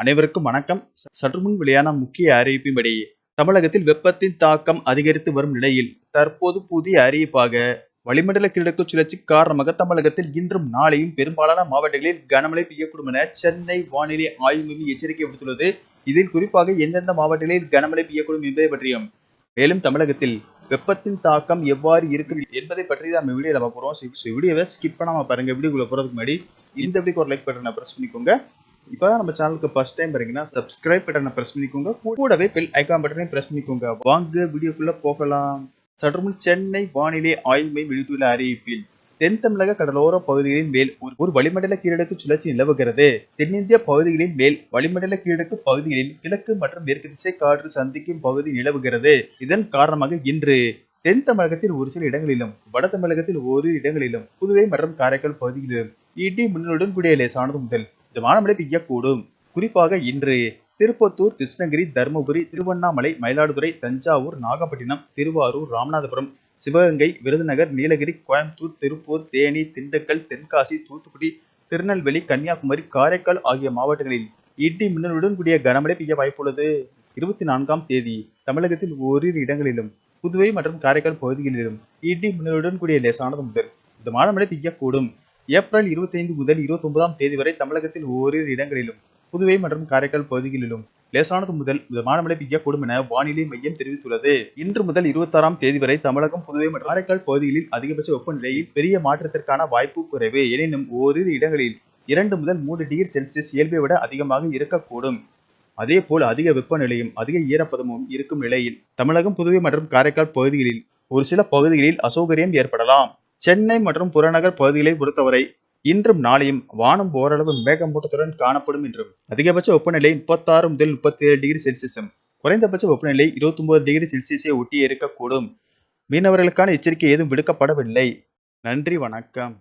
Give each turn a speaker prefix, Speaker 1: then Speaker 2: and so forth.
Speaker 1: அனைவருக்கும் வணக்கம் சற்று முன் வெளியான முக்கிய அறிவிப்பின்படி தமிழகத்தில் வெப்பத்தின் தாக்கம் அதிகரித்து வரும் நிலையில் தற்போது புதிய அறிவிப்பாக வளிமண்டல கிழக்கு சுழற்சி காரணமாக தமிழகத்தில் இன்றும் நாளையும் பெரும்பாலான மாவட்டங்களில் கனமழை பெய்யக்கூடும் என சென்னை வானிலை ஆய்வு மையம் எச்சரிக்கை விடுத்துள்ளது இதில் குறிப்பாக எந்தெந்த மாவட்டங்களில் கனமழை பெய்யக்கூடும் என்பதை பற்றியும் மேலும் தமிழகத்தில் வெப்பத்தின் தாக்கம் எவ்வாறு இருக்கும் என்பதை பற்றி தான் நம்ம வீடியோ நம்ம போகிறோம் வீடியோவை ஸ்கிப் பண்ணாமல் பாருங்கள் வீடியோக்குள்ளே போகிறதுக்கு முன்னாடி இந்த வீடியோக்கு ஒரு லைக் பண்ணுறேன் ப்ரெஸ் பண்ணிக்கோங்க இப்போ நம்ம சேனலுக்கு ஃபர்ஸ்ட் டைம் வரீங்கன்னா சப்ஸ்கிரைப் பட்டனை ப்ரெஸ் பண்ணிக்கோங்க கூடவே பெல் ஐக்கான் பட்டனையும் ப்ரெஸ் பண்ணிக்கோங்க வாங்க வீடியோக்குள்ளே போகலாம் சற்றுமுன் சென்னை வானிலை ஆய்வு மையம் அறிவிப்பில் தென் தமிழக கடலோர பகுதிகளின் மேல் ஒரு வளிமண்டல கீழடுக்கு சுழற்சி நிலவுகிறது தென்னிந்திய பகுதிகளின் மேல் வளிமண்டல கீழடுக்கு பகுதிகளில் கிழக்கு மற்றும் மேற்கு திசை காற்று சந்திக்கும் பகுதி நிலவுகிறது இதன் காரணமாக இன்று தென் தமிழகத்தில் ஒரு சில இடங்களிலும் வட தமிழகத்தில் ஒரு இடங்களிலும் புதுவை மற்றும் காரைக்கால் பகுதிகளிலும் இடி மின்னலுடன் கூடிய லேசானது முதல் கனமழை பெய்யக்கூடும் குறிப்பாக இன்று திருப்பத்தூர் கிருஷ்ணகிரி தருமபுரி திருவண்ணாமலை மயிலாடுதுறை தஞ்சாவூர் நாகப்பட்டினம் திருவாரூர் ராமநாதபுரம் சிவகங்கை விருதுநகர் நீலகிரி கோயம்புத்தூர் திருப்பூர் தேனி திண்டுக்கல் தென்காசி தூத்துக்குடி திருநெல்வேலி கன்னியாகுமரி காரைக்கால் ஆகிய மாவட்டங்களில் இடி மின்னலுடன் கூடிய கனமழை பெய்ய வாய்ப்புள்ளது இருபத்தி நான்காம் தேதி தமிழகத்தில் ஓரிரு இடங்களிலும் புதுவை மற்றும் காரைக்கால் பகுதிகளிலும் இடி மின்னலுடன் கூடிய லேசானது முதல் இந்த மழை பெய்யக்கூடும் ஏப்ரல் இருபத்தைந்து முதல் ஒன்பதாம் தேதி வரை தமிழகத்தில் ஓரிரு இடங்களிலும் புதுவை மற்றும் காரைக்கால் பகுதிகளிலும் லேசானது முதல் மழை பெய்யக்கூடும் என வானிலை மையம் தெரிவித்துள்ளது இன்று முதல் இருபத்தாறாம் தேதி வரை தமிழகம் புதுவை மற்றும் காரைக்கால் பகுதிகளில் அதிகபட்ச வெப்பநிலையில் பெரிய மாற்றத்திற்கான வாய்ப்பு குறைவு எனினும் ஓரிரு இடங்களில் இரண்டு முதல் மூன்று டிகிரி செல்சியஸ் இயல்பை விட அதிகமாக இருக்கக்கூடும் அதே போல் அதிக வெப்பநிலையும் அதிக ஈரப்பதமும் இருக்கும் நிலையில் தமிழகம் புதுவை மற்றும் காரைக்கால் பகுதிகளில் ஒரு சில பகுதிகளில் அசௌகரியம் ஏற்படலாம் சென்னை மற்றும் புறநகர் பகுதிகளை பொறுத்தவரை இன்றும் நாளையும் வானம் ஓரளவு மேகமூட்டத்துடன் காணப்படும் என்றும் அதிகபட்ச வெப்பநிலை முப்பத்தாறு முதல் முப்பத்தி ஏழு டிகிரி செல்சியஸும் குறைந்தபட்ச வெப்பநிலை இருபத்தி ஒன்பது டிகிரி செல்சியஸை ஒட்டி இருக்கக்கூடும் மீனவர்களுக்கான எச்சரிக்கை ஏதும் விடுக்கப்படவில்லை நன்றி வணக்கம்